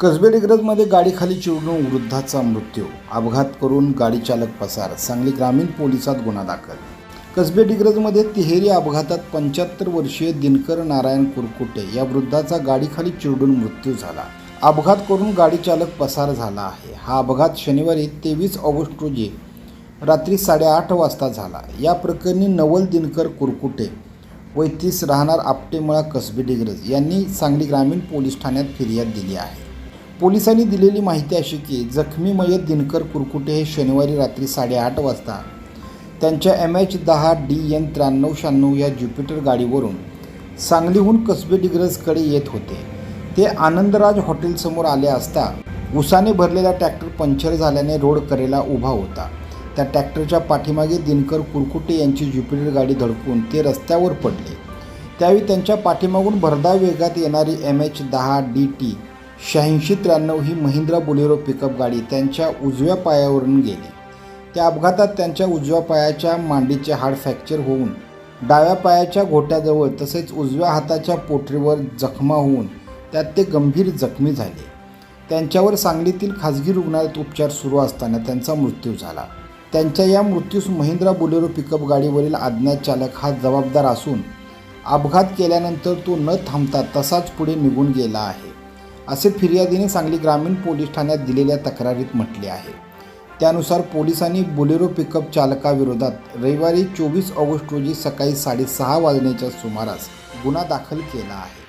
कसबे डिग्रजमध्ये गाडीखाली चिरडून वृद्धाचा मृत्यू. अपघात करून गाडी चालक पसार सांगली ग्रामीण पोलिसात गुन्हा दाखल. कसबे डिग्रजमध्ये तिहेरी अपघातात पंच्याहत्तर वर्षीय दिनकर नारायण कुरकुटे या वृद्धाचा गाडीखाली चिरडून मृत्यू झाला. अपघात करून गाडी चालक पसार झाला आहे. हा अपघात शनिवारी तेवीस ऑगस्ट रोजी रात्री साडेआठ वाजता झाला. या प्रकरणी नवल दिनकर कुरकुटे वैतीस राहणार आपटेमळा कसबे डिग्रज यांनी सांगली ग्रामीण पोलीस ठाण्यात फिर्याद दिली आहे. पोलिसांनी दिलेली माहिती अशी की जखमी मयत दिनकर कुरकुटे हे शनिवारी रात्री साडेआठ वाजता. त्यांच्या एम एच दहा डी एन त्र्याण्णव शहाण्णव या ज्युपिटर गाडीवरून सांगलीहून कसबे डिग्रजकडे येत होते. ते आनंदराज हॉटेलसमोर आले असता उसाने भरलेला ट्रॅक्टर पंक्चर झाल्याने रोड करेला उभा होता. त्या ट्रॅक्टरच्या पाठीमागे दिनकर कुरकुटे यांची ज्युपिटर गाडी धडकून ते रस्त्यावर पडले. त्यावेळी त्यांच्या पाठीमागून भरधाव वेगात येणारी एम एच दहा डी टी शहाऐंशी त्र्याण्णव ही महिंद्रा बोलेरो पिकअप गाडी त्यांच्या उजव्या पायावरून गेली. त्या अपघातात त्यांच्या उजव्या पायाच्या मांडीचे हाड फ्रॅक्चर होऊन डाव्या पायाच्या घोट्याजवळ तसेच उजव्या हाताच्या पोटरीवर जखमा होऊन त्यात ते गंभीर जखमी झाले. त्यांच्यावर सांगलीतील खाजगी रुग्णालयात उपचार सुरू असताना त्यांचा मृत्यू झाला. त्यांच्या या मृत्यूस महिंद्रा बोलेरो पिकअप गाडीवरील अज्ञात चालक हा जबाबदार असून अपघात केल्यानंतर तो न थांबता तसाच पुढे निघून गेला आहे. असे फिर्यादीने सांगली ग्रामीण पोलीस ठाण्यात दिलेल्या तक्रारीत म्हटले आहे. त्यानुसार पोलिसांनी बोलेरो पिकअप चालकाविरोधात रविवारी चोवीस ऑगस्ट रोजी सकाळी साडेसहा वाजण्याच्या सुमारास गुन्हा दाखल केला आहे.